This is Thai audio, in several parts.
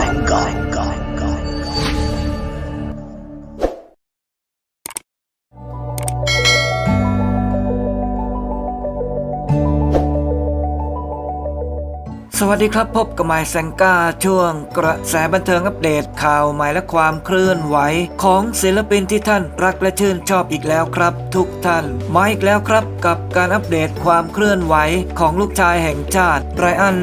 God, God, God. สวัสดีครับพบกับไมค์แซงก้าช่วงกระแสบันเทิงอัปเดตข่าวใหม่และความเคลื่อนไหว ของศิลปินที่ท่านรักและชื่นชอบอีกแล้วครับ ทุกท่านมาอีกแล้วครับกับการอัปเดตความเคลื่อนไหวของลูกชายแห่งชาติไรอัน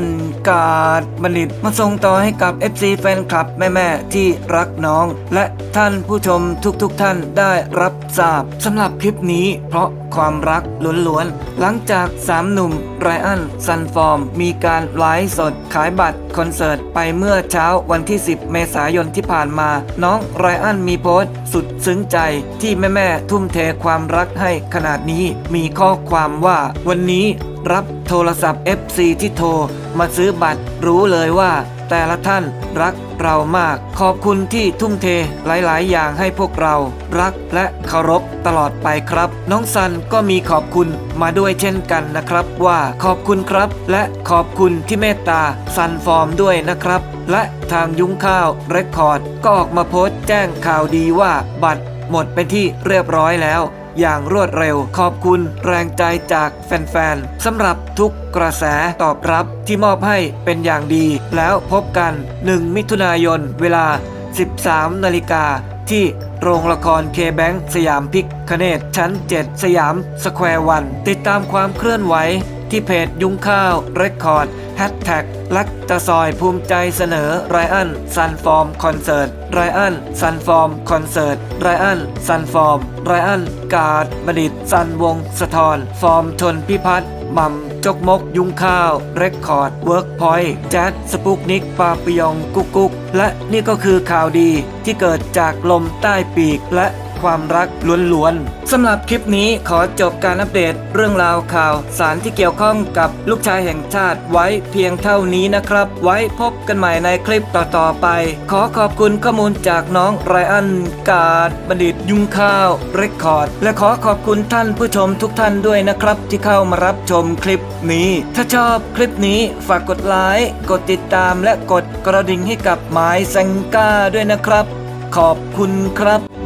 กาดบัณฑิตมาส่งต่อให้กับ FC แฟนคลับแม่ๆที่รักน้อง และท่านผู้ชมทุกๆทท่านได้รับทราบสำหรับคลิปนี้ เพราะความรักล้วนๆหลังจากสามหนุ่มไรอันซันฟอร์ม มีการไลฟ์สดขายบัตรคอนเสิร์ตไปเมื่อเช้าวันที่ 10 เมษายนที่ผ่านมา น้องไรอันมีโพสต์สุดซึ้งใจที่แม่แม่ทุ่มเทความรักให้ขนาดนี้มีข้อความว่าวันนี้รับโทรศัพท์ FC ที่โทร มาซื้อบัตรรู้เลยว่า แต่ละท่านรักเรามาก ขอบคุณที่ทุ่มเทหลาย ๆ อย่างให้พวกเรา รักและเคารพตลอดไปครับ น้องซันก็มีขอบคุณมาด้วยเช่นกันนะครับ ว่าขอบคุณครับ และขอบคุณที่เมตตาซันฟอร์มด้วยนะครับ และทางยุ้งข้าวเรคคอร์ดก็ออกมาโพสต์แจ้งข่าวดีว่าบัตรหมดเป็นที่เรียบร้อยแล้ว อย่างรวดเร็ว ขอบคุณแรงใจจากแฟนๆสำหรับทุกกระแสตอบรับที่มอบให้เป็นอย่างดี แล้วพบกัน 1 มิถุนายนเวลา 13 นาฬิกาที่โรงละครเคแบงสยามพิกคเนตชั้น 7 สยามสแควร์วัน ติดตามความเคลื่อนไหวที่เพจยุ้งข้าวเรคคอร์ด แฮชแท็กลักตะซอยภูมิใจเสนอไรอันซันฟอร์มคอนเสิร์ตไรอันซันฟอร์มคอนเสิร์ตไรอันซันฟอร์มไรอันกาดบดิตซันวงสะทอน ฟอร์มชนพิพัฒน์ม่ำจกมกยุงข้าว เรคคอร์ด เวิร์กพอยต์แจ๊ดสปุกนิก ปาปิยองกุกกุกและนี่ก็คือข่าวดีที่เกิดจากลมใต้ปีกและ ความรักล้วนๆสำหรับคลิปนี้ขอจบการอัปเดตเรื่องราวข่าวสารที่เกี่ยวข้องกับลูกชายแห่งชาติไว้เพียงเท่านี้นะครับ ไว้พบกันใหม่ในคลิปต่อๆไป ขอขอบคุณข้อมูลจากน้องไรอันกาดบัณฑิตยุงข้าวเรคคอร์ด และขอขอบคุณท่านผู้ชมทุกท่านด้วยนะครับ ที่เข้ามารับชมคลิปนี้ ถ้าชอบคลิปนี้ฝากกดไลค์กดติดตามและกดกระดิ่งให้กับหมายแซงก้าด้วยนะครับ ขอบคุณครับ